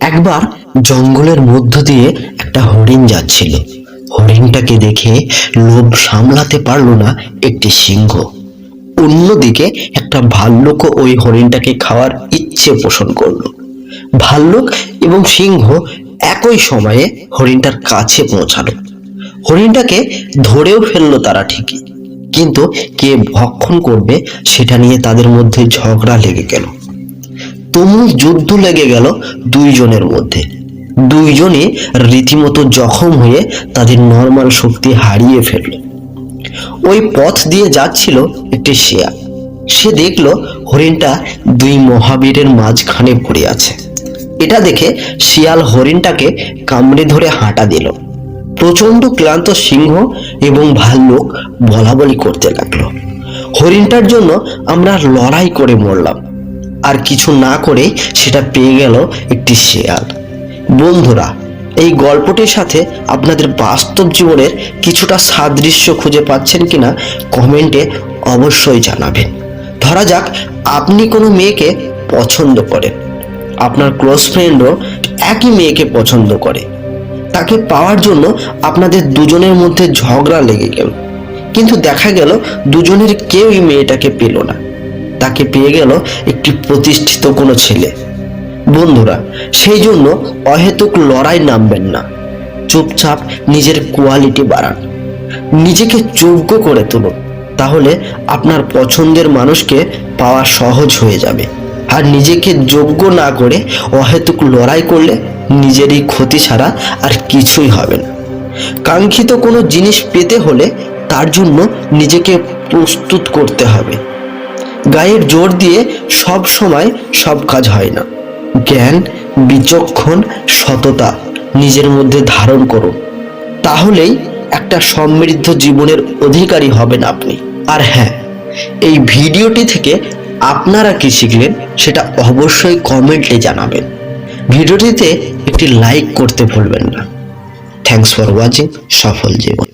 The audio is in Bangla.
একবার জঙ্গলের মধ্য দিয়ে একটা হরিণ যাচ্ছিল। হরিণটাকে দেখে লোভ সামলাতে পারল না একটি সিংহ। অন্যদিকে একটা ভাল্লুকও ওই হরিণটাকে খাওয়ার ইচ্ছে পোষণ করল। ভাল্লুক এবং সিংহ একই সময়ে হরিণটার কাছে পৌঁছালো। হরিণটাকে ধরেও ফেলল তারা ঠিকই, কিন্তু কে ভক্ষণ করবে সেটা নিয়ে তাদের মধ্যে ঝগড়া লেগে গেল। তুমুল যুদ্ধ লেগে গেল দুইজনের মধ্যে। দুইজনে রীতিমতো জখম হয়ে তাদের নর্মাল শক্তি হারিয়ে ফেলল। ওই পথ দিয়ে যাচ্ছিল একটি শেয়াল সে দেখল হরিণটা দুই মহাবীরের মাঝখানে পড়ে আছে। এটা দেখে শিয়াল হরিণটাকে কামড়ে ধরে হাঁটা দিল। প্রচণ্ড ক্লান্ত সিংহ এবং ভাল্লুক বলাবলি করতে লাগল। হরিণটার জন্য আমরা লড়াই করে মরলাম। আর কিছু না করে সেটা পেয়ে গেল একটি শেয়াল। বন্ধুরা, এই গল্পটির সাথে আপনাদের বাস্তব জীবনের কিছুটা সাদৃশ্য খুঁজে পাচ্ছেন কিনা কমেন্টে অবশ্যই জানাবেন। ধরা যাক, আপনি কোনো মেয়েকে পছন্দ করেন। আপনার ক্লোজ ফ্রেন্ডও একই মেয়েকে পছন্দ করে। তাকে পাওয়ার জন্য আপনাদের দুজনের মধ্যে ঝগড়া লেগে গেল। কিন্তু দেখা গেল, দুজনের কেউই মেয়েটাকে পেল না। তাকে পেয়ে গেল একটি প্রতিষ্ঠিত কোনো ছেলে। বন্ধুরা সেই জন্য অহেতুক লড়াই নামবেন না। চুপচাপ নিজের কোয়ালিটি বাড়ান। নিজেকে যোগ্য করে তুলুন, তাহলে আপনার পছন্দের মানুষকে পাওয়া সহজ হয়ে যাবে। আর নিজেকে যোগ্য না করে অহেতুক লড়াই করলে নিজেরই ক্ষতি ছাড়া আর কিছুই হবে না। কাঙ্ক্ষিত কোনো জিনিস পেতে হলে তার জন্য নিজেকে প্রস্তুত করতে হবে। গায়ের জোর দিয়ে সব সময় সব কাজ হয় না। জ্ঞান, বিচক্ষণ, সততা নিজের মধ্যে ধারণ করুন। তাহলেই একটা সমৃদ্ধ জীবনের অধিকারী হবেন আপনি। আর হ্যাঁ এই ভিডিওটি থেকে আপনারা কি শিখলেন সেটা অবশ্যই কমেন্টে জানাবেন। ভিডিওটিতে একটি লাইক করতে ভুলবেন না। থ্যাংকস ফর ওয়াচিং সফল জীবন।